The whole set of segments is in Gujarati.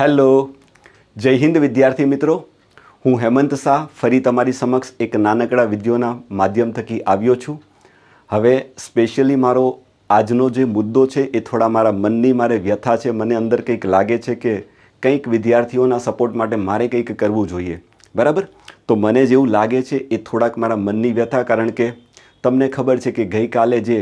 હેલો. જય હિન્દ વિદ્યાર્થી મિત્રો. હું હેમંત શાહ ફરી તમારી સમક્ષ એક નાનકડા વિડીયોના માધ્યમ થકી આવ્યો છું. હવે સ્પેશિયલી મારો આજનો જે મુદ્દો છે એ થોડા મારા મનની મારે વ્યથા છે. મને અંદર કંઈક લાગે છે કે કંઈક વિદ્યાર્થીઓના સપોર્ટ માટે મારે કંઈક કરવું જોઈએ. બરાબર? તો મને જેવું લાગે છે એ થોડાક મારા મનની વ્યથા કારણ કે તમને ખબર છે કે ગઈકાલે જે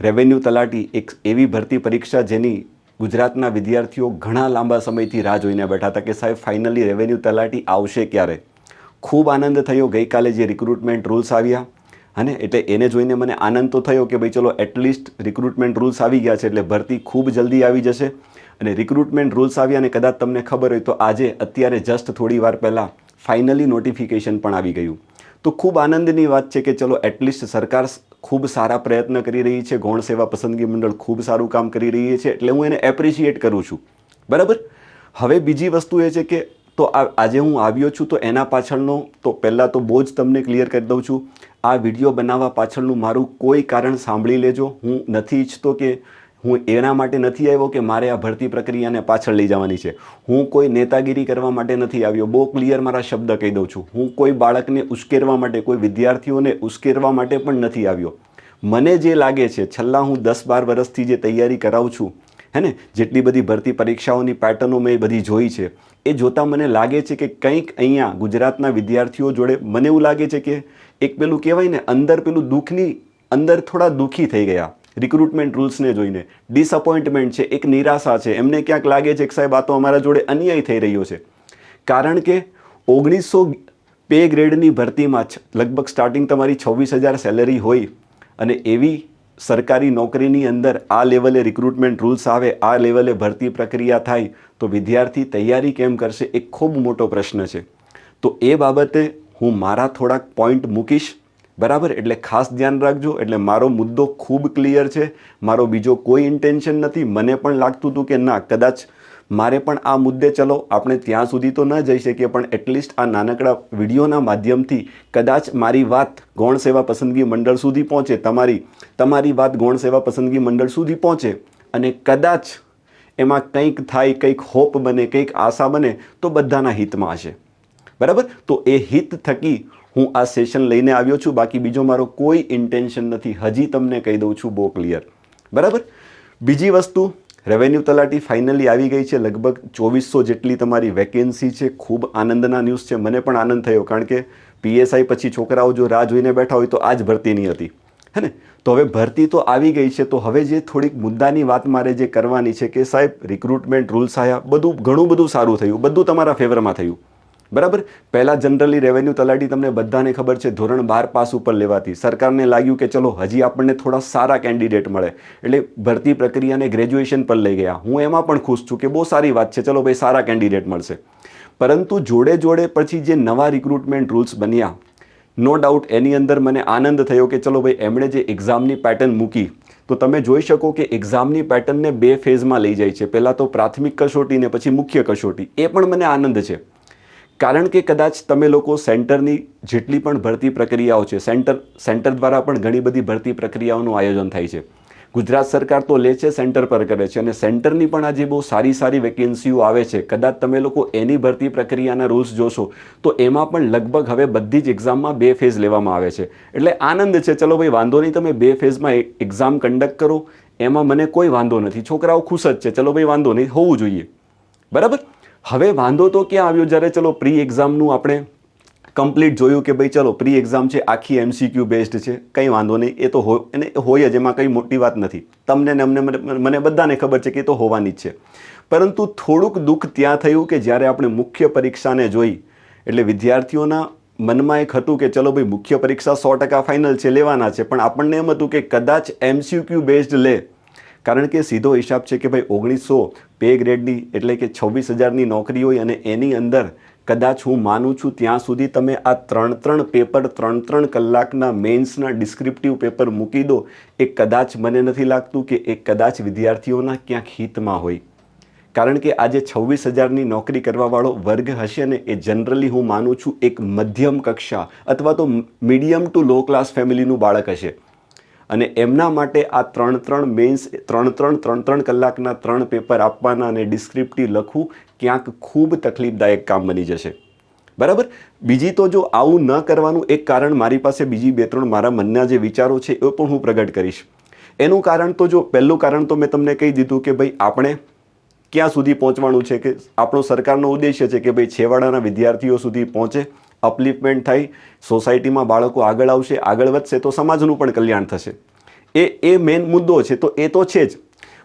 રેવન્યુ તલાટી એક એવી ભરતી પરીક્ષા જેની ગુજરાતના વિદ્યાર્થીઓ ઘણા લાંબા સમયથી રાહ જોઈને બેઠા હતા કે સાહેબ ફાઇનલી રેવન્યુ તલાટી આવશે ક્યારે? ખૂબ આનંદ થયો ગઈકાલે જે રિક્રુટમેન્ટ રૂલ્સ આવ્યા. અને એટલે એને જોઈને મને આનંદ તો થયો કે ભાઈ ચલો એટલીસ્ટ રિક્રુટમેન્ટ રૂલ્સ આવી ગયા છે એટલે ભરતી ખૂબ જલ્દી આવી જશે. અને રિક્રુટમેન્ટ રૂલ્સ આવ્યા અને કદાચ તમને ખબર હોય તો આજે, અત્યારે જસ્ટ થોડી વાર પહેલાં ફાઇનલી નોટિફિકેશન પણ આવી ગયું. તો ખૂબ આનંદની વાત છે કે ચલો એટલીસ્ટ સરકાર ખૂબ સારા પ્રયત્ન કરી રહી છે, ગૌણ સેવા પસંદગી મંડળ ખૂબ સારું કામ કરી રહી છે, એટલે હું એને એપ્રિશિએટ કરું છું. બરાબર? હવે બીજી વસ્તુ એ છે કે, તો આજે હું આવ્યો છું તો એના પાછળનો, તો પહેલાં તો બહુ જ તમને ક્લિયર કરી દઉં છું. આ વીડિયો બનાવવા પાછળનું મારું કોઈ કારણ સાંભળી લેજો. હું નથી ઈચ્છતો કે હું એના માટે નથી આવ્યો કે મારે આ ભરતી પ્રક્રિયાને પાછળ લઈ જવાની છે. હું કોઈ નેતાગીરી કરવા માટે નથી આવ્યો. બહુ ક્લિયર મારા શબ્દ કહી દઉં છું. હું કોઈ બાળકને ઉશ્કેરવા માટે, કોઈ વિદ્યાર્થીઓને ઉશ્કેરવા માટે પણ નથી આવ્યો. મને જે લાગે છે, છેલ્લા હું દસ બાર વર્ષથી જે તૈયારી કરાવું છું, હે ને, જેટલી બધી ભરતી પરીક્ષાઓની પેટર્નો મેં બધી જોઈ છે, એ જોતાં મને લાગે છે કે કંઈક અહીંયા ગુજરાતના વિદ્યાર્થીઓ જોડે મને એવું લાગે છે કે એક પેલું કહેવાય ને, અંદર પેલું દુઃખની, અંદર થોડા દુઃખી થઈ ગયા. રિક્રુટમેન્ટ રૂલ્સને જોઈને. ડિસઅપોઇન્ટમેન્ટ છે, એક નિરાશા છે. એમને ક્યાંક લાગે છે કે સાહેબ, આ તો અમારા જોડે અન્યાય થઈ રહ્યો છે. કારણ કે ઓગણીસો પે ગ્રેડની ભરતીમાં લગભગ સ્ટાર્ટિંગ તમારી છવ્વીસ હજાર સેલરી હોય અને એવી સરકારી નોકરીની અંદર આ લેવલે રિક્રુટમેન્ટ રૂલ્સ આવે, આ લેવલે ભરતી પ્રક્રિયા થાય, તો વિદ્યાર્થી તૈયારી કેમ કરશે એ ખૂબ મોટો પ્રશ્ન છે. તો એ બાબતે હું મારા થોડાક પોઈન્ટ મૂકીશ. બરાબર? એટલે ખાસ ધ્યાન રાખજો. એટલે મારો મુદ્દો ખૂબ ક્લિયર છે. મારો બીજો કોઈ ઇન્ટેન્શન નથી. મને પણ લાગતું હતું કે ના, કદાચ મારે પણ આ મુદ્દે ચલો, આપણે ત્યાં સુધી તો ન જઈ શકીએ, પણ એટલીસ્ટ આ નાનકડા વિડીયોના માધ્યમથી કદાચ મારી વાત ગૌણ સેવા પસંદગી મંડળ સુધી પહોંચે, તમારી તમારી વાત ગૌણ સેવા પસંદગી મંડળ સુધી પહોંચે અને કદાચ એમાં કંઈક થાય, કંઈક હોપ બને, કંઈક આશા બને, તો બધાના હિતમાં હશે. બરાબર? તો એ હિત થકી હું આ સેશન લઈને આવ્યો છું. બાકી બીજો મારો કોઈ ઇન્ટેન્શન નથી. હજી તમને કહી દઉં છું બહુ ક્લિયર બરાબર? બીજી વસ્તુ રેવન્યુ તલાટી ફાઇનલી આવી ગઈ છે. લગભગ ચોવીસો જેટલી તમારી વેકેન્સી છે. ખૂબ આનંદના ન્યૂઝ છે. મને પણ આનંદ થયો, કારણ કે પીએસઆઈ પછી છોકરાઓ જો રાહ જોઈને બેઠા હોય તો આ જ ભરતીની હતી. હે ને? તો હવે ભરતી તો આવી ગઈ છે. તો હવે જે થોડીક મુદ્દાની વાત મારે જે કરવાની છે કે સાહેબ રિક્રુટમેન્ટ રૂલ્સ આવ્યા બધું ઘણું બધું સારું થયું. બધું તમારા ફેવરમાં થયું. બરાબર? પહેલાં જનરલી રેવન્યુ તલાટી તમને બધાને ખબર છે, ધોરણ બાર પાસ ઉપર લેવાતી. સરકારને લાગ્યું કે ચલો, હજી આપણને થોડા સારા કેન્ડિડેટ મળે. એટલે ભરતી પ્રક્રિયાને ગ્રેજ્યુએશન પર લઈ ગયા. હું એમાં પણ ખુશ છું કે બહુ સારી વાત છે. ચલો ભાઈ, સારા કેન્ડિડેટ મળશે. પરંતુ જોડે જોડે પછી જે નવા રિક્રુટમેન્ટ રૂલ્સ બન્યા નો ડાઉટ એની અંદર મને આનંદ થયો કે ચલો ભાઈ, એમણે જે એક્ઝામની પેટર્ન મૂકી, તો તમે જોઈ શકો કે એક્ઝામની પેટર્નને બે ફેઝમાં લઈ જાય છે. પહેલાં તો પ્રાથમિક કસોટી ને પછી મુખ્ય કસોટી. એ પણ મને આનંદ છે. કારણ કે કદાચ તમે લોકો સેન્ટરની જેટલી પણ ભરતી પ્રક્રિયાઓ છે, સેન્ટર સેન્ટર દ્વારા પણ ઘણી બધી ભરતી પ્રક્રિયાઓનું આયોજન થાય છે. ગુજરાત સરકાર તો લે છે સેન્ટર પર કરે છે અને સેન્ટરની પણ આજે બહુ સારી સારી વેકેન્સીઓ આવે છે. કદાચ તમે લોકો એની ભરતી પ્રક્રિયાના રૂલ્સ જોશો, તો એમાં પણ લગભગ હવે બધી જ એક્ઝામમાં બે ફેઝ લેવામાં આવે છે. એટલે આનંદ છે, ચલો ભાઈ, વાંધો નહીં, તમે બે ફેઝમાં એક્ઝામ કન્ડક્ટ કરો. એમાં મને કોઈ વાંધો નથી. છોકરાઓ ખુશ જ છે. ચલો ભાઈ, વાંધો નહીં, હોવું જોઈએ. બરાબર? હવે વાંધો તો ક્યાં આવ્યો? જ્યારે ચલો પ્રી એક્ઝામનું આપણે કમ્પ્લીટ જોયું કે ભાઈ ચલો પ્રી એક્ઝામ છે, આખી એમસીક્યુ બેસ્ડ છે, કંઈ વાંધો નહીં. એ તો હોય એને હોય જ, એમાં કંઈ મોટી વાત નથી. તમને ને અમને મને- બધાને ખબર છે કે એ તો હોવાની જ છે. પરંતુ થોડુંક દુઃખ ત્યાં થયું કે જ્યારે આપણે મુખ્ય પરીક્ષાને જોઈ, એટલે વિદ્યાર્થીઓના મનમાં એક હતું કે ચલો ભાઈ મુખ્ય પરીક્ષા સો ટકા ફાઇનલ છે, લેવાના છે. પણ આપણને એમ હતું કે કદાચ એમસીક્યુ બેસ્ડ લે. કારણ કે સીધો હિસાબ છે કે ભાઈ ઓગણીસો પે ગ્રેડની એટલે કે છવ્વીસ હજારની નોકરી હોય અને એની અંદર કદાચ હું માનું છું ત્યાં સુધી તમે આ ત્રણ ત્રણ પેપર, ત્રણ ત્રણ કલાકના મેન્સના ડિસ્ક્રિપ્ટિવ પેપર મૂકી દો, એ કદાચ મને નથી લાગતું કે એ કદાચ વિદ્યાર્થીઓના ક્યાંક હિતમાં હોય. કારણ કે આજે છવ્વીસ હજારની નોકરી કરવાવાળો વર્ગ હશે ને એ જનરલી હું માનું છું એક મધ્યમ કક્ષા અથવા તો મીડિયમ ટુ લો ક્લાસ ફેમિલીનું બાળક હશે. અને એમના માટે આ ત્રણ ત્રણ મેન્સ ત્રણ ત્રણ ત્રણ ત્રણ કલાકના ત્રણ પેપર આપવાના અને ડિસ્ક્રિપ્ટિવ લખવું ક્યાંક ખૂબ તકલીફદાયક કામ બની જશે. બરાબર? બીજી તો જો આવું ન કરવાનું, એક કારણ મારી પાસે બીજી બે ત્રણ મારા મનના જે વિચારો છે, એ પણ હું પ્રગટ કરીશ. એનું કારણ તો જો, પહેલું કારણ તો મેં તમને કહી દીધું કે ભાઈ આપણે ક્યાં સુધી પહોંચવાનું છે કે આપણો સરકારનો ઉદ્દેશ્ય છે કે ભાઈ છેવાડાના વિદ્યાર્થીઓ સુધી પહોંચે. અપલિફમેન્ટ થાય સોસાયટીમાં બાળકો આગળ આવશે, આગળ વધશે તો સમાજનું પણ કલ્યાણ થશે. એ એ મેઇન મુદ્દો છે તો એ તો છે જ.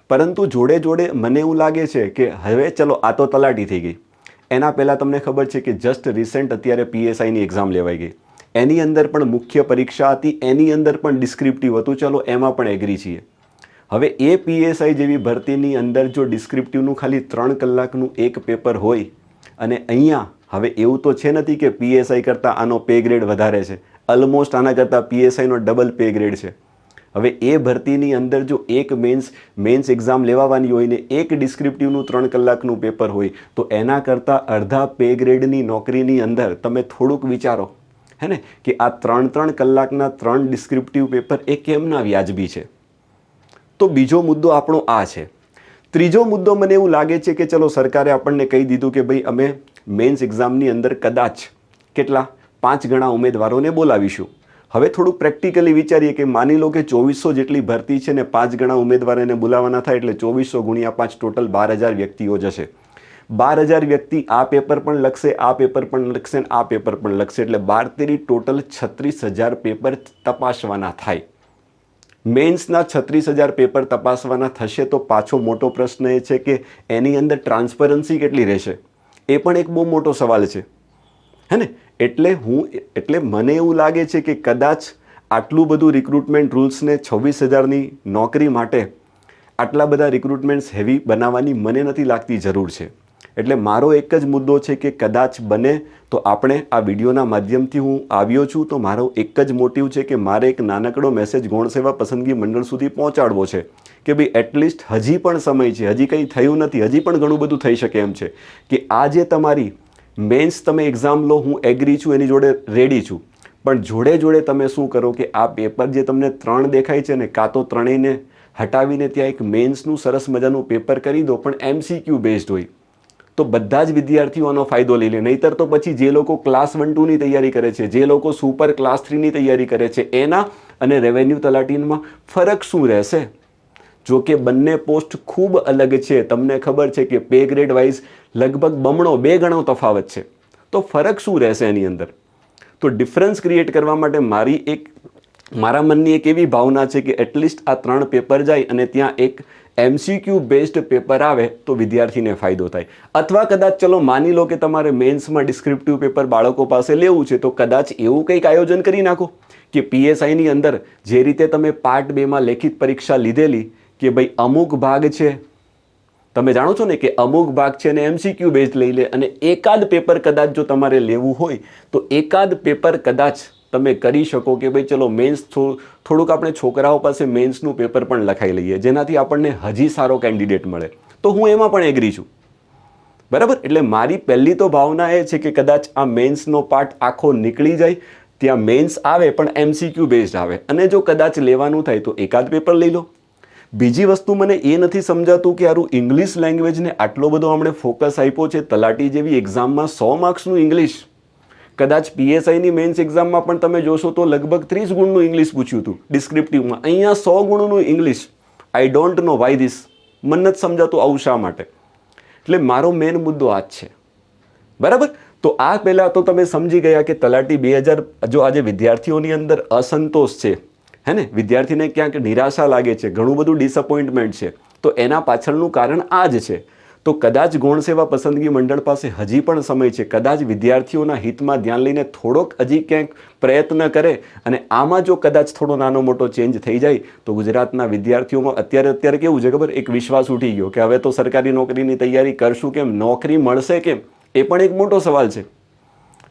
પરંતુ જોડે જોડે મને એવું લાગે છે કે હવે ચલો આ તો તલાટી થઈ ગઈ. એના પહેલાં તમને ખબર છે કે જસ્ટ રિસેન્ટ અત્યારે પીએસઆઈની એક્ઝામ લેવાઈ ગઈ. એની અંદર પણ મુખ્ય પરીક્ષા હતી, એની અંદર પણ ડિસ્ક્રિપ્ટિવ હતું. ચલો એમાં પણ એગ્રી છીએ. હવે એ પીએસઆઈ જેવી ભરતીની અંદર જો ડિસ્ક્રિપ્ટિવનું ખાલી ત્રણ કલાકનું એક પેપર હોય અને અહીંયા હવે એવું તો છે નથી કે પીએસઆઈ કરતાં આનો પે ગ્રેડ વધારે છે. ઓલમોસ્ટ આના કરતાં પીએસઆઈનો ડબલ પે ગ્રેડ છે. હવે એ ભરતીની અંદર જો એક મેન્સ મેન્સ એક્ઝામ લેવાવાની હોય ને એક ડિસ્ક્રિપ્ટિવનું ત્રણ કલાકનું પેપર હોય, તો એના કરતાં અડધા પે ગ્રેડની નોકરીની અંદર તમે થોડુંક વિચારો, હે ને, કે આ ત્રણ ત્રણ કલાકના ત્રણ ડિસ્ક્રિપ્ટિવ પેપર એ કેમના વ્યાજબી છે? તો બીજો મુદ્દો આપણો આ છે. ત્રીજો મુદ્દો મને એવું લાગે છે કે ચલો સરકારે આપણને કહી દીધું કે ભાઈ અમે મેન્સ એક્ઝામની અંદર કદાચ કેટલા? પાંચ ગણા ઉમેદવારોને બોલાવીશું. હવે થોડુંક પ્રેક્ટિકલી વિચારીએ કે માની લો કે ચોવીસો જેટલી ભરતી છે ને પાંચ ગણા ઉમેદવારોને બોલાવવાના થાય એટલે ચોવીસો ગુણ્યા પાંચ ટોટલ બાર હજાર વ્યક્તિઓ જશે. બાર હજાર વ્યક્તિ આ પેપર પણ લખશે, આ પેપર પણ લખશે ને આ પેપર પણ લખશે એટલે બાર તેરી ટોટલ છત્રીસ હજાર પેપર તપાસવાના થાય. મેન્સના છત્રીસ હજાર પેપર તપાસવાના થશે તો પાછો મોટો પ્રશ્ન એ છે કે એની અંદર ટ્રાન્સપરન્સી કેટલી રહેશે? એ પણ એક બહુ મોટો સવાલ છે. હે ને? એટલે હું, એટલે મને એવું લાગે છે કે કદાચ આટલું બધું રિક્રુટમેન્ટ રૂલ્સને છવ્વીસ હજારની નોકરી માટે આટલા બધા રિક્રુટમેન્ટ્સ હેવી બનાવવાની મને નથી લાગતી જરૂર છે. એટલે મારો એક જ મુદ્દો છે કે કદાચ બને તો આપણે આ વિડીયોના માધ્યમથી હું આવ્યો છું તો મારો એક જ મોટિવ છે કે મારે એક નાનકડો મેસેજ ગૌણ સેવા પસંદગી મંડળ સુધી પહોંચાડવો છે. કે ભાઈ એટલીસ્ટ હજી પણ સમય છે, હજી કંઈ થયું નથી, હજી પણ ઘણું બધું થઈ શકે એમ છે. કે આ જે તમારી મેન્સ તમે એક્ઝામ લો, હું એગ્રી છું, એની જોડે રેડી છું. પણ જોડે જોડે તમે શું કરો કે આ પેપર જે તમને ત્રણ દેખાય છે ને, કાં તો ત્રણેયને હટાવીને ત્યાં એક મેન્સનું સરસ મજાનું પેપર કરી દો, પણ એમસીક્યુ બેઝડ હોય. તો બધા જ વિદ્યાર્થીઓનો ફાયદો લઈ લે. નહીતર તો પછી જે લોકો ક્લાસ વન ટુની તૈયારી કરે છે, જે લોકો સુપર ક્લાસ થ્રીની તૈયારી કરે છે, એના અને રેવન્યુ તલાટીમાં ફરક શું રહેશે? જો કે બંને પોસ્ટ ખૂબ અલગ છે. તમને ખબર છે કે પે ગ્રેડ વાઇઝ લગભગ બમણો, બે ગણો તફાવત છે. તો ફરક શું રહેશે એની અંદર? તો ડિફરન્સ ક્રિએટ કરવા માટે મારી એક, મારા મનની એક એવી ભાવના છે કે એટલીસ્ટ આ ત્રણ પેપર જાય અને ત્યાં એક એમસીક્યુ બેસ્ડ પેપર આવે તો વિદ્યાર્થીને ફાયદો થાય. અથવા કદાચ ચલો માની લો કે તમારે મેન્સમાં ડિસ્ક્રિપ્ટિવ પેપર બાળકો પાસે લેવું છે, તો કદાચ એવું કંઈક આયોજન કરી નાખો કે પીએસઆઈની અંદર જે રીતે તમે પાર્ટ બેમાં લેખિત પરીક્ષા લીધેલી કે ભાઈ અમુક ભાગ છે. તમે જાણો છો ને કે અમુક ભાગ છે ને એમસીક્યુ બેઝ લઈ લે અને એકાદ પેપર કદાચ જો તમારે લેવું હોય, તો એકાદ પેપર કદાચ તમે કરી શકો કે ભાઈ ચલો મેન્સ થોડુંક આપણે છોકરાઓ પાસે મેન્સનું પેપર પણ લખાઈ લઈએ, જેનાથી આપણને હજી સારો કેન્ડિડેટ મળે. તો હું એમાં પણ એગ્રી છું. બરાબર? એટલે મારી પહેલી તો ભાવના એ છે કે કદાચ આ મેન્સનો પાર્ટ આખો નીકળી જાય, ત્યાં મેન્સ આવે પણ એમસીક્યુ બેઝડ આવે. અને જો કદાચ લેવાનું થાય તો એકાદ પેપર લઈ લો. બીજી વસ્તુ મને એ નથી સમજાતું કે આરું ઇંગ્લિશ લેંગ્વેજને આટલો બધો આપણે ફોકસ આપ્યો છે, તલાટી જેવી એક્ઝામમાં સો માર્ક્સનું ઇંગ્લિશ કદાચ પીએસઆઈની મેન્સ એક્ઝામમાં પણ તમે જોશો તો લગભગ ત્રીસ ગુણનું ઇંગ્લિશ પૂછ્યું હતું ડિસ્ક્રિપ્ટિવમાં અહીંયા સો ગુણનું English I don't know why this મને નથી સમજાતું આવું શા માટે? એટલે મારો મેન મુદ્દો આ જ છે. બરાબર? તો આ પહેલાં તો તમે સમજી ગયા કે તલાટી બે હજાર, જો આજે વિદ્યાર્થીઓની અંદર અસંતોષ છે, હે ને? વિદ્યાર્થીને ક્યાંક નિરાશા લાગે છે, ઘણું બધું ડિસઅપોઇન્ટમેન્ટ છે. તો એના પાછળનું કારણ આ જ છે. તો કદાચ ગૌણ સેવા પસંદગી મંડળ પાસે હજી પણ સમય છે. કદાચ વિદ્યાર્થીઓના હિતમાં ધ્યાન લઈને થોડોક હજી ક્યાંક પ્રયત્ન કરે અને આમાં જો કદાચ થોડો નાનો મોટો ચેન્જ થઈ જાય, તો ગુજરાતના વિદ્યાર્થીઓમાં અત્યારે અત્યારે કેવું છે ખબર? એક વિશ્વાસ ઉઠી ગયો કે હવે તો સરકારી નોકરીની તૈયારી કરશું કેમ? નોકરી મળશે કેમ? એ પણ એક મોટો સવાલ છે.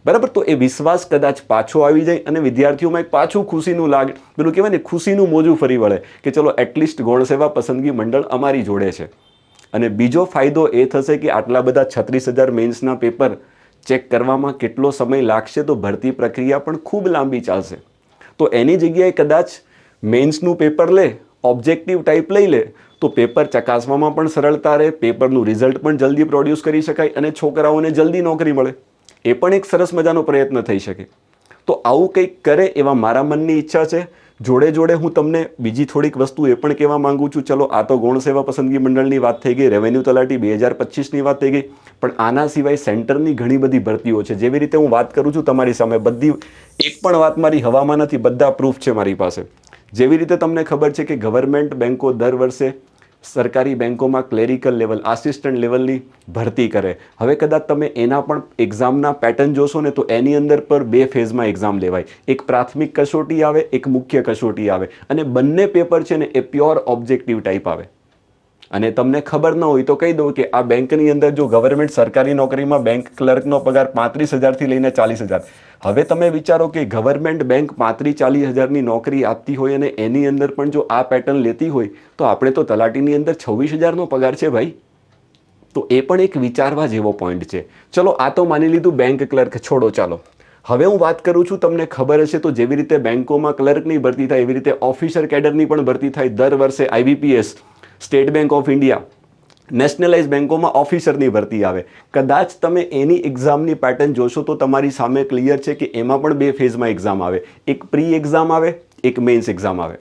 બરાબર? તો એ વિશ્વાસ કદાચ પાછો આવી જાય અને વિદ્યાર્થીઓમાં એક પાછું ખુશીનું લાગે. પેલું કહેવાય ને, ખુશીનું મોજું ફરી વળે કે ચલો એટલીસ્ટ ગૌણ સેવા પસંદગી મંડળ અમારી જોડે છે. અને બીજો ફાયદો એ થશે કે આટલા બધા છત્રીસ હજાર મેન્સના પેપર ચેક કરવામાં કેટલો સમય લાગશે તો ભરતી પ્રક્રિયા પણ ખૂબ લાંબી ચાલશે. તો એની જગ્યાએ કદાચ મેઇન્સનું પેપર લે ઓબ્જેક્ટિવ ટાઈપ લઈ લે, તો પેપર ચકાસવામાં પણ સરળતા રહે પેપરનું રિઝલ્ટ પણ જલ્દી પ્રોડ્યુસ કરી શકાય અને છોકરાઓને જલ્દી નોકરી મળે. એ પણ એક સરસ મજાનો પ્રયત્ન થઈ શકે. તો આવું કંઈક કરે એવા મારા મનની ઈચ્છા છે. જોડે જોડે હું તમને બીજી થોડીક વસ્તુ એ પણ કહેવા માંગુ છું. ચલો, આ તો ગૌણ સેવા પસંદગી મંડળની વાત થઈ ગઈ રેવન્યુ તલાટી બે હજાર પચીસની વાત થઈ ગઈ, પણ આના સિવાય સેન્ટરની ઘણી બધી ભરતીઓ છે. જેવી રીતે હું વાત કરું છું, તમારી સામે બધી, એક પણ વાત મારી હવામાં નથી, બધા પ્રૂફ છે મારી પાસે. જેવી રીતે તમને ખબર છે કે ગવર્મેન્ટ બેન્કો દર વર્ષે સરકારી બેન્કોમાં ક્લેરિકલ લેવલ આસિસ્ટન્ટ લેવલની ભરતી કરે. હવે કદાચ તમે એના પણ એક્ઝામના પેટર્ન જોશો ને તો એની અંદર પર બે ફેઝમાં એક્ઝામ લેવાય. એક પ્રાથમિક કસોટી આવે, એક મુખ્ય કસોટી આવે. અને બંને પેપર છે ને એ પ્યોર ઓબ્જેક્ટિવ ટાઈપ આવે. અને તમને ખબર ન હોય તો કહી દઉં કે આ બેંકની અંદર જો ગવર્મેન્ટ સરકારી નોકરીમાં બેંક ક્લર્કનો પગાર પાંત્રીસ હજારથી લઈને ચાલીસ હજાર. હવે તમે વિચારો કે ગવર્મેન્ટ બેંક પાંત્રીસ ચાલીસ હજારની નોકરી આપતી હોય અને એની અંદર પણ જો આ પેટર્ન લેતી હોય, તો આપણે તો તલાટીની અંદર છવ્વીસ હજારનો પગાર છે ભાઈ. તો એ પણ એક વિચારવા જેવો પોઈન્ટ છે. ચલો, આ તો માની લીધું બેંક ક્લર્ક છોડો, ચાલો. હવે હું વાત કરું છું, તમને ખબર હશે તો જેવી રીતે બેંકોમાં ક્લર્કની ભરતી થાય, એવી રીતે ઓફિસર કેડરની પણ ભરતી થાય, દર વર્ષે IBPS State Bank of India, nationalise બેન્કોમાં ઓફિસરની ભરતી આવે. કદાચ તમે એની એક્ઝામની પેટર્ન જોશો તો તમારી સામે ક્લિયર છે કે એમાં પણ બે ફેઝમાં એક્ઝામ આવે. એક પ્રી એક્ઝામ આવે, એક મેન્સ એક્ઝામ આવે.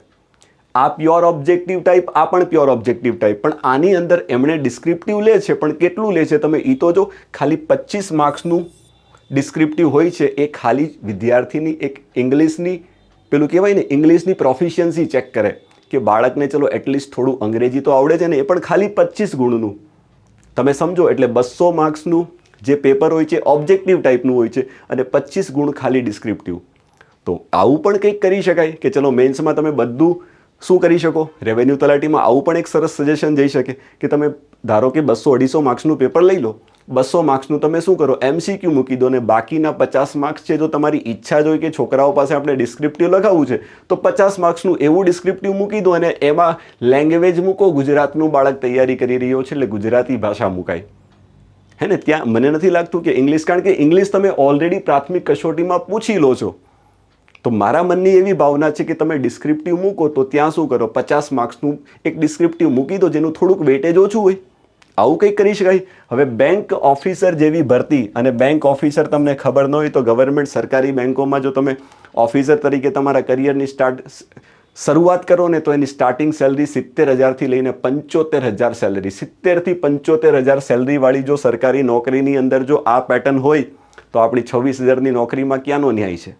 આ પ્યોર ઓબ્જેક્ટિવ ટાઈપ આ પણ પ્યોર ઓબ્જેક્ટિવ ટાઈપ પણ આની અંદર એમણે ડિસ્ક્રિપ્ટિવ લે છે, પણ કેટલું લે છે તમે એ તો જો ખાલી પચીસ માર્ક્સનું ડિસ્ક્રિપ્ટિવ હોય છે, એ ખાલી વિદ્યાર્થીની, એક ઇંગ્લિશની પેલું કહેવાય ને ઇંગ્લિશની પ્રોફિશિયન્સી ચેક કરે. કે બાળકને ચલો એટલીસ્ટ થોડું અંગ્રેજી તો આવડે છે ને, એ પણ ખાલી પચીસ ગુણનું. તમે સમજો, એટલે બસો માર્ક્સનું જે પેપર હોય છે, ઓબ્જેક્ટિવ ટાઈપનું હોય છે, અને પચીસ ગુણ ખાલી ડિસ્ક્રિપ્ટિવ તો આવું પણ કંઈક કરી શકાય કે ચલો મેન્સમાં તમે બધું શું કરી શકો? રેવન્યુ તલાટીમાં આવું પણ એક સરસ સજેશન જઈ શકે કે તમે ધારો કે બસો અઢીસો માર્ક્સનું પેપર લઈ લો, બસો માર્ક્સનું તમે શું કરો? એમસીક્યુ મૂકી દો ને બાકીના પચાસ માર્ક્સ છે જો તમારી ઈચ્છા જ કે છોકરાઓ પાસે આપણે ડિસ્ક્રિપ્ટિવ લખાવવું છે, તો પચાસ માર્ક્સનું એવું ડિસ્ક્રિપ્ટિવ મૂકી દો અને એમાં લેંગ્વેજ મૂકો, ગુજરાતનું બાળક તૈયારી કરી રહ્યો છે એટલે ગુજરાતી ભાષા મુકાય. હે ને? ત્યાં મને નથી લાગતું કે ઇંગ્લિશ કારણ કે ઇંગ્લિશ તમે ઓલરેડી પ્રાથમિક કસોટીમાં પૂછી લો છો. તો મારા મનની એવી ભાવના છે કે તમે ડિસ્ક્રિપ્ટિવ મૂકો તો ત્યાં શું કરો? પચાસ માર્ક્સનું એક ડિસ્ક્રિપ્ટિવ મૂકી દો જેનું થોડુંક વેટેજ ઓછું હોય. આવું કંઈક કરી શકાય. હવે બેંક ઓફિસર જેવી ભરતી અને બેંક ઓફિસર તમને ખબર ન હોય તો ગવર્મેન્ટ સરકારી બેંકોમાં જો તમે ઓફિસર તરીકે તમારા કરિયરની સ્ટાર્ટ શરૂઆત કરો ને તો એની સ્ટાર્ટિંગ સેલરી સિત્તેર હજારથી લઈને પંચોતેર હજાર સેલરી સિત્તેરથી પંચોતેર હજાર સેલરીવાળી જો સરકારી નોકરીની અંદર જો આ પેટર્ન હોય, તો આપણી છવ્વીસ હજારની નોકરીમાં ક્યાંનો ન્યાય છે?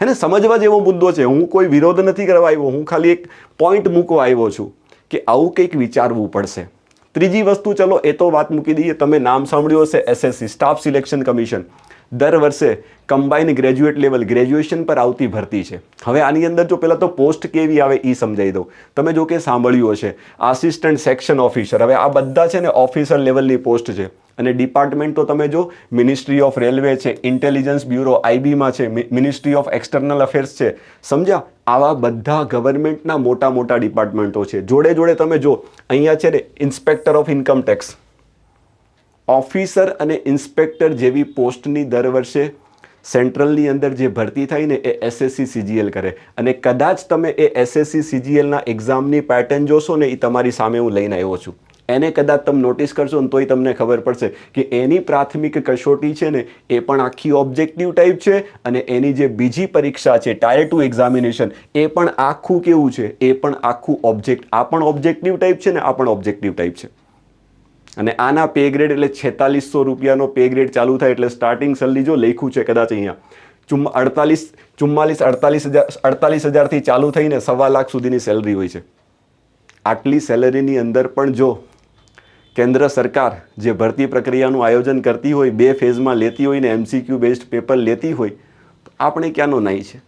હે ને સમજવા જેવો મુદ્દો છે. હું કોઈ વિરોધ નથી કરવા આવ્યો. હું ખાલી એક પોઈન્ટ મૂકવા આવ્યો છું કે આવું કંઈક વિચારવું પડશે. ત્રીજી વસ્તુ, ચલો એ તો વાત મૂકી દઈએ, તમે નામ સાંભળ્યું હશે એસએસસી સ્ટાફ સિલેક્શન કમિશન દર વર્ષે કમ્બાઈન ગ્રેજ્યુએટ લેવલ ગ્રેજ્યુએશન પર આવતી ભરતી છે. હવે આની અંદર જો પહેલાં તો પોસ્ટ કેવી આવે એ સમજાવી દઉં. તમે જો કે સાંભળ્યું હશે આસિસ્ટન્ટ સેક્શન ઓફિસર હવે આ બધા છે ને ઓફિસર લેવલની પોસ્ટ છે. અને ડિપાર્ટમેન્ટ તો તમે જો મિનિસ્ટ્રી ઓફ રેલવે છે ઇન્ટેલિજન્સ બ્યુરો આઈબીમાં છે મિનિસ્ટ્રી ઓફ એક્સટર્નલ અફેર્સ છે. સમજ્યા? આવા બધા ગવર્મેન્ટના મોટા મોટા ડિપાર્ટમેન્ટો છે. જોડે જોડે તમે જો, અહીંયા છે ને inspector of income tax officer અને ઇન્સ્પેક્ટર જેવી પોસ્ટની દર વર્ષે સેન્ટ્રલની અંદર જે ભરતી થાય ને એ એસએસસી સીજીએલ કરે. અને કદાચ તમે એ એસએસસી સીજીએલના એક્ઝામની પેટર્ન જોશો ને એ તમારી સામે હું લઈને આવ્યો છું. એને કદાચ તમે નોટિસ કરશો ને તોય તમને ખબર પડશે કે એની પ્રાથમિક કસોટી છે ને એ પણ આખી ઓબ્જેક્ટિવ ટાઈપ છે અને એની જે બીજી પરીક્ષા છે ટાયર ટુ એક્ઝામિનેશન એ પણ આખું કેવું છે? એ પણ આખું ઓબ્જેક્ટ આ પણ ઓબ્જેક્ટિવ ટાઈપ છે ને આ પણ ઓબ્જેક્ટિવ ટાઈપ છે. અને આના પે ગ્રેડ એટલે છેતાલીસો રૂપિયાનો પે ગ્રેડ ચાલુ થાય એટલે સ્ટાર્ટિંગ સેલરી જો લખ્યું છે કદાચ અહીંયા, ચુમ્મા, અડતાલીસ, ચુમ્માલીસ, અડતાલીસ હજાર, અડતાલીસ હજારથી ચાલુ થઈને સવા લાખ સુધીની સેલરી હોય છે. આટલી સેલરીની અંદર પણ જો કેન્દ્ર સરકાર જે ભરતી પ્રક્રિયાનું આયોજન કરતી હોય, બે ફેઝમાં લેતી હોય ને એમસીક્યુ બેઝડ પેપર લેતી હોય, તો આપણે ક્યાંનો નહીં છે?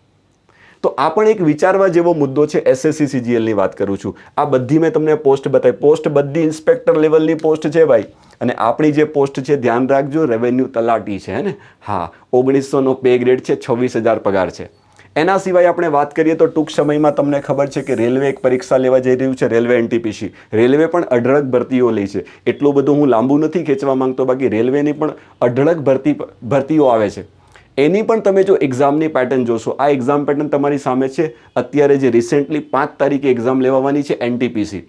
તો આ પણ એક વિચારવા જેવો મુદ્દો છે એસએસસી સીજીએલની વાત કરું છું. આ બધી મેં તમને પોસ્ટ બતાવી. પોસ્ટ બધી ઇન્સ્પેક્ટર લેવલની પોસ્ટ છે ભાઈ. અને આપણી જે પોસ્ટ છે, ધ્યાન રાખજો રેવન્યુ તલાટી છે ને? હા, ઓગણીસોનો પે ગ્રેડ છે, છવ્વીસ હજાર પગાર છે. એના સિવાય આપણે વાત કરીએ તો ટૂંક સમયમાં તમને ખબર છે કે રેલવે એક પરીક્ષા લેવા જઈ રહ્યું છે, રેલવે એનટીપીસી રેલવે પણ અઢળક ભરતીઓ લે છે. એટલું બધું હું લાંબુ નથી ખેંચવા માંગતો, બાકી રેલવેની પણ અઢળક ભરતી, ભરતીઓ આવે છે. એની પણ તમે જો એક્ઝામની પેટર્ન જોશો, આ એક્ઝામ પેટર્ન તમારી સામે છે. અત્યારે જે રિસેન્ટલી પાંચ તારીખે એક્ઝામ લેવાની છે એનટીપીસી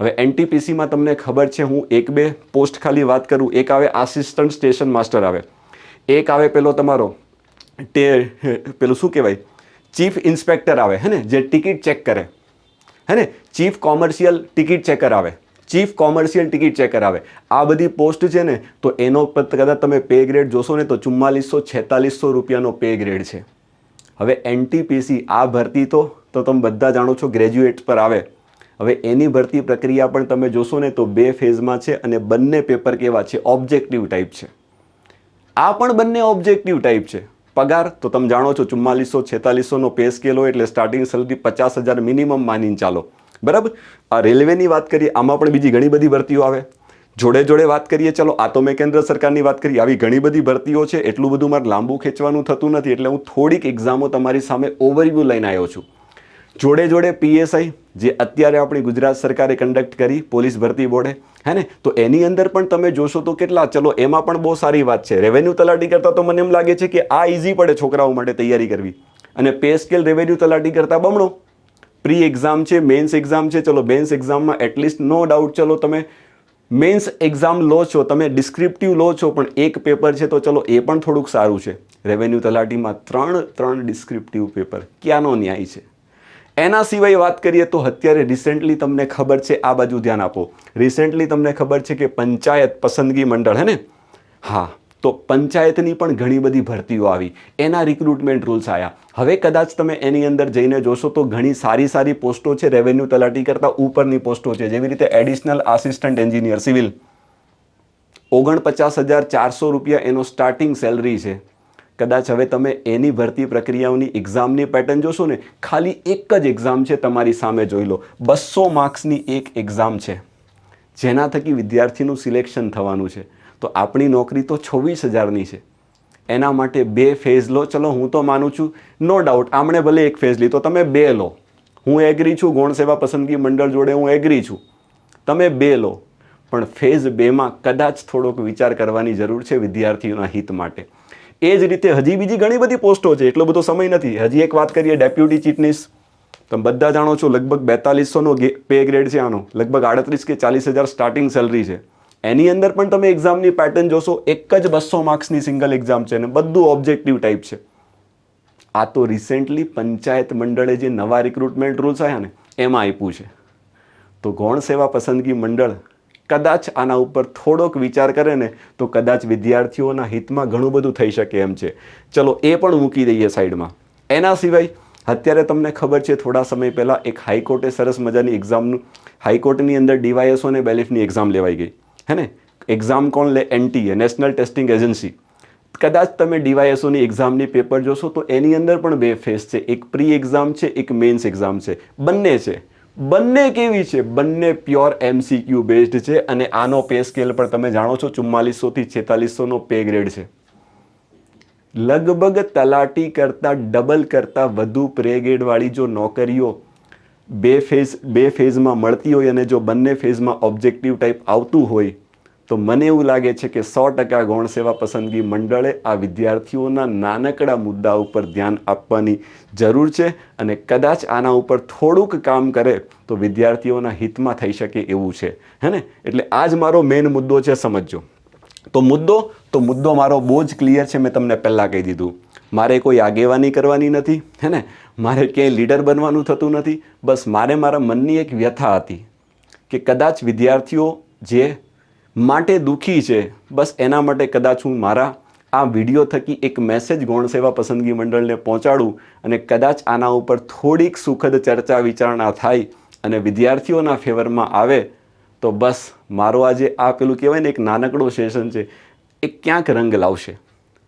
હવે એનટીપીસીમાં તમને ખબર છે, હું એક બે પોસ્ટ ખાલી વાત કરું. એક આવે આસિસ્ટન્ટ સ્ટેશન માસ્ટર આવે. એક આવે પેલો તમારો, તે, પેલું શું કહેવાય? ચીફ ઇન્સ્પેક્ટર આવે, હે ને? જે ટિકિટ ચેક કરે. હે ને? ચીફ કોમર્શિયલ ટિકિટ ચેકર આવે. ચીફ કોમર્શિયલ ટિકિટ ચેક કરાવે. આ બધી પોસ્ટ છે ને, તો એનો કદાચ તમે પે ગ્રેડ જોશો ને, તો ચુમ્માલીસો છેતાલીસો રૂપિયાનો પે ગ્રેડ છે. હવે એનટીપીસી આ ભરતી તો તો તમે બધા જાણો છો ગ્રેજ્યુએટ પર આવે. હવે એની ભરતી પ્રક્રિયા પણ તમે જોશો ને, તો બે ફેઝમાં છે અને બંને પેપર કેવા છે, ઓબ્જેક્ટિવ ટાઈપ છે. આ પણ બંને ઓબ્જેક્ટિવ ટાઈપ છે. પગાર, તો તમે જાણો છો ચુમ્માલીસો છેતાલીસોનો પે સ્કેલ હોય એટલે સ્ટાર્ટિંગ સેલરી પચાસ હજાર મિનિમમ માનીને ચાલો. બરાબર? આ રેલવેની વાત કરીએ, આમાં પણ બીજી ઘણી બધી ભરતીઓ આવે. જોડે જોડે વાત કરીએ, ચલો, આ તો મેં કેન્દ્ર સરકારની વાત કરી, આવી ઘણી બધી ભરતીઓ છે, એટલું બધું મારે લાંબુ ખેંચવાનું થતું નથી, એટલે હું થોડીક એક્ઝામો તમારી સામે ઓવરવ્યૂ લઈને આવ્યો છું. જોડે જોડે પીએસઆઈ જે અત્યારે આપણી ગુજરાત સરકારે કન્ડક્ટ કરી, પોલીસ ભરતી બોર્ડે, હે ને? તો એની અંદર પણ તમે જોશો તો કેટલા, ચલો, એમાં પણ બહુ સારી વાત છે. રેવન્યુ તલાટી કરતાં તો મને એમ લાગે છે કે આ ઇઝી પડે છોકરાઓ માટે તૈયારી કરવી. અને પે સ્કેલ રેવન્યુ તલાટી કરતાં બમણો. પ્રી એક્ઝામ છે મેન્સ એક્ઝામ છે, ચલો મેન્સ એક્ઝામમાં એટલીસ્ટ નો ડાઉટ ચલો તમે મેન્સ એક્ઝામ લો છો, તમે ડિસ્ક્રિપ્ટિવ લો છો, પણ એક પેપર છે તો ચલો એ પણ થોડુંક સારું છે. રેવન્યુ તલાટીમાં ત્રણ ત્રણ ડિસ્ક્રિપ્ટિવ પેપર ક્યાંનો ન્યાય છે? એના સિવાય વાત કરીએ તો અત્યારે રિસેન્ટલી તમને ખબર છે, આ બાજુ ધ્યાન આપો. રિસેન્ટલી તમને ખબર છે કે પંચાયત પસંદગી મંડળ, હે ને? હા. તો પંચાયતની પણ ઘણી બધી ભરતીઓ આવી. એના રિક્રુટમેન્ટ રૂલ્સ આવ્યા હવે કદાચ તમે એની અંદર જઈને જોશો તો ઘણી સારી સારી પોસ્ટો છે રેવન્યુ તલાટી કરતાં ઉપરની પોસ્ટો છે. જેવી રીતે એડિશનલ આસિસ્ટન્ટ એન્જિનિયર સિવિલ ઓગણપચાસ હજાર ચારસો રૂપિયા એનો સ્ટાર્ટિંગ સેલરી છે. કદાચ હવે તમે એની ભરતી પ્રક્રિયાઓની એક્ઝામની પેટર્ન જોશો ને, ખાલી એક જ એક્ઝામ છે તમારી સામે જોઈ લો. બસો માર્ક્સની એક એક્ઝામ છે. જેના થકી વિદ્યાર્થીનું સિલેક્શન થવાનું છે. તો આપણી નોકરી તો છવ્વીસ હજારની છે. એના માટે બે ફેઝ લો. ચલો, હું તો માનું છું, નો ડાઉટ આમણે ભલે એક ફેઝ લીધો, તમે બે લો. હું એગ્રી છું, ગૌણ સેવા પસંદગી મંડળ જોડે હું એગ્રી છું. તમે બે લો. પણ ફેઝ બેમાં કદાચ થોડોક વિચાર કરવાની જરૂર છે વિદ્યાર્થીઓના હિત માટે. એ જ રીતે હજી બીજી ઘણી બધી પોસ્ટો છે, એટલો બધો સમય નથી. હજી એક વાત કરીએ, ડેપ્યુટી ચીફનીસ તમે બધા જાણો છો, લગભગ બેતાલીસોનો પે ગ્રેડ છે આનો. લગભગ આડત્રીસ કે ચાલીસ હજાર સ્ટાર્ટિંગ સેલરી છે. એની અંદર પણ તમે એક્ઝામની પેટર્ન જોશો, એક જ બસો માર્ક્સની સિંગલ એક્ઝામ છે અને બધું ઓબ્જેક્ટિવ ટાઈપ છે. આ તો રિસેન્ટલી પંચાયત મંડળે જે નવા રિક્રુટમેન્ટ રૂલ્સ આવ્યા ને, એમાં આપ્યું છે. તો ગૌણ સેવા પસંદગી મંડળ કદાચ આના ઉપર થોડોક વિચાર કરે ને, તો કદાચ વિદ્યાર્થીઓના હિતમાં ઘણું બધું થઈ શકે એમ છે. ચલો, એ પણ મૂકી દઈએ સાઈડમાં. એના સિવાય, અત્યારે તમને ખબર છે, થોડા સમય પહેલાં એક હાઈકોર્ટે સરસ મજાની એક્ઝામનું હાઈકોર્ટની અંદર ડીવાયએસઓ અને બેલિફની એક્ઝામ લેવાઈ ગઈ. હે ને? એક્ઝામ કોણ લે? એનટીએ નેશનલ ટેસ્ટિંગ એજન્સી કદાચ તમે ડીવાયએસઓની એક્ઝામની પેપર જોશો તો એની અંદર પણ બે ફેસ છે. એક પ્રી એક્ઝામ છે, એક મેન્સ એક્ઝામ છે. બંને છે. બંને કેવી છે? બંને પ્યોર એમસીક્યુ બેઝડ છે અને આનો પે સ્કેલ પણ તમે જાણો છો ચુમ્માલીસોથી છેતાલીસોનો પે ગ્રેડ છે. લગભગ તલાટી કરતાં ડબલ કરતાં વધુ પે ગ્રેડવાળી જો નોકરીઓ બે ફેઝ બે ફેઝમાં મળતી હોય અને જો બંને ફેઝમાં ઓબ્જેક્ટિવ ટાઈપ આવતું હોય, તો મને એવું લાગે છે કે સો ટકા ગૌણ સેવા પસંદગી મંડળે આ વિદ્યાર્થીઓના નાનકડા મુદ્દા ઉપર ધ્યાન આપવાની જરૂર છે અને કદાચ આના ઉપર થોડુંક કામ કરે તો વિદ્યાર્થીઓના હિતમાં થઈ શકે એવું છે. હે ને? એટલે આ જ મારો મેઇન મુદ્દો છે સમજજો. તો મુદ્દો તો મુદ્દો મારો બહુ જ ક્લિયર છે, મેં તમને પહેલાં કહી દીધું. મારે કોઈ આગેવાની કરવાની નથી, હે ને? મારે ક્યાંય લીડર બનવાનું થતું નથી. બસ મારે મારા મનની એક વ્યથા હતી કે કદાચ વિદ્યાર્થીઓ જે માટે દુઃખી છે, બસ એના માટે કદાચ હું મારા આ વીડિયો થકી એક મેસેજ ગૌણ સેવા પસંદગી મંડળને પહોંચાડું અને કદાચ આના ઉપર થોડીક સુખદ ચર્ચા વિચારણા થાય અને વિદ્યાર્થીઓના ફેવરમાં આવે, તો બસ મારો આજે આ પેલું કહેવાય ને એક નાનકડો સેશન છે, એ ક્યાંક રંગ લાવશે.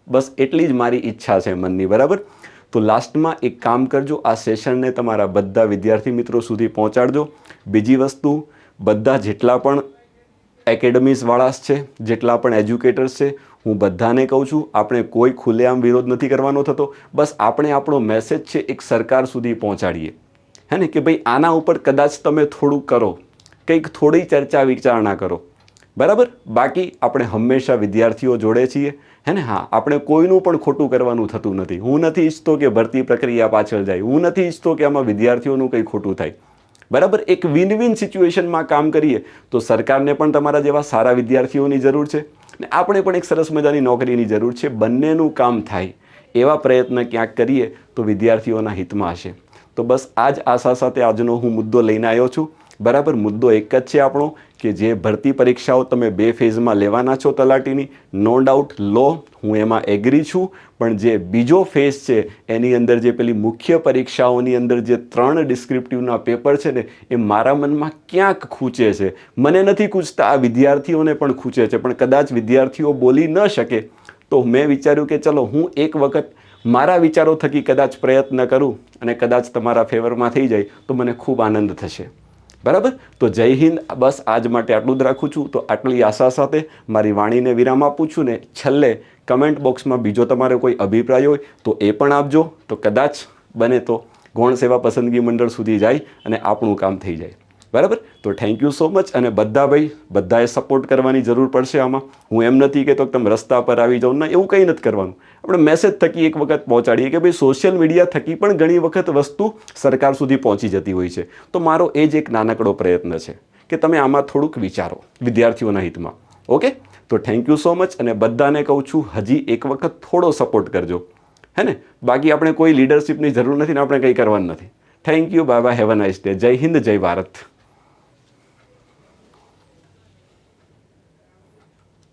બસ એટલી જ મારી ઈચ્છા છે મનની, બરાબર? તો લાસ્ટમાં એક કામ કરજો, આ સેશનને તમારા બધા વિદ્યાર્થી મિત્રો સુધી પહોંચાડજો. બીજી વસ્તુ, બધા જેટલા પણ એકેડમીઝવાળા છે, જેટલા પણ એજ્યુકેટર્સ છે, હું બધાને કહું છું, આપણે કોઈ ખુલ્લેઆમ વિરોધ નથી કરવાનો થતો. બસ આપણે આપણો મેસેજ છે, એક સરકાર સુધી પહોંચાડીએ. હે ને? કે ભાઈ આના ઉપર કદાચ તમે થોડું કરો. કંઈક થોડી ચર્ચા વિચારણા કરો. બરાબર? બાકી આપણે હંમેશા વિદ્યાર્થીઓ જોડે છીએ. હે ને? હા, આપણે કોઈનું પણ ખોટું કરવાનું થતું નથી. હું નથી ઈચ્છતો કે ભરતી પ્રક્રિયા પાછળ જાય. હું નથી ઈચ્છતો કે આમાં વિદ્યાર્થીઓનું કંઈ ખોટું થાય. બરાબર? એક વિન વિન સિચ્યુએશનમાં કામ કરીએ તો સરકારને પણ તમારા જેવા સારા વિદ્યાર્થીઓની જરૂર છે. ને આપણે પણ એક સરસ મજાની નોકરીની જરૂર છે. બંનેનું કામ થાય. એવા પ્રયત્ન ક્યાંક કરીએ તો વિદ્યાર્થીઓના હિતમાં હશે. તો બસ આ જ આશા સાથે આજનો હું મુદ્દો લઈને આવ્યો છું. બરાબર? મુદ્દો એક જ છે આપણો. કે જે ભરતી પરીક્ષાઓ તમે બે ફેઝમાં લેવાના છો તલાટીની નો ડાઉટ લો, હું એમાં એગ્રી છું. પણ જે બીજો ફેઝ છે, એની અંદર જે પેલી મુખ્ય પરીક્ષાઓની અંદર જે ત્રણ ડિસ્ક્રિપ્ટિવના પેપર છે ને, એ મારા મનમાં ક્યાંક ખૂંચે છે. મને નથી ખૂંચતા, આ વિદ્યાર્થીઓને પણ ખૂંચે છે. પણ કદાચ વિદ્યાર્થીઓ બોલી ન શકે, તો મેં વિચાર્યું કે ચલો, હું એક વખત મારા વિચારો થકી કદાચ પ્રયત્ન કરું અને કદાચ તમારા ફેવરમાં થઈ જાય, તો મને ખૂબ આનંદ થશે. બરાબર? તો જય હિન્દ. બસ આજ માટે આટલું જ રાખું છું. તો આટલી આશા સાથે મારી વાણીને વિરામ આપું છું ને છેલ્લે કમેન્ટ બોક્સમાં બીજો તમારો કોઈ અભિપ્રાય હોય તો એ પણ આપજો. તો કદાચ બને તો ગૌણ સેવા પસંદગી મંડળ સુધી જાય અને આપણું કામ થઈ જાય. બરાબર? તો થેન્ક યુ સો મચ અને બધા ભાઈ, બધાએ સપોર્ટ કરવાની જરૂર પડશે આમાં. હું એમ નથી કહેતો કે તમે રસ્તા પર આવી જાઓ. ના, એવું કંઈ નથી કરવાનું. આપણે મેસેજ થકી એક વખત પહોંચાડીએ કે ભાઈ સોશિયલ મીડિયા થકી પણ ઘણી વખત વસ્તુ સરકાર સુધી પહોંચી જતી હોય છે. તો મારો એ જ એક નાનકડો પ્રયત્ન છે કે તમે આમાં થોડુંક વિચારો વિદ્યાર્થીઓના હિતમાં. ઓકે તો થેન્ક યુ સો મચ અને બધાને કહું છું, હજી એક વખત થોડો સપોર્ટ કરજો. હે ને? બાકી આપણે કોઈ લીડરશિપની જરૂર નથી ને આપણે કંઈ કરવાનું નથી. Thank you bye bye have a nice day જય હિન્દ, જય ભારત.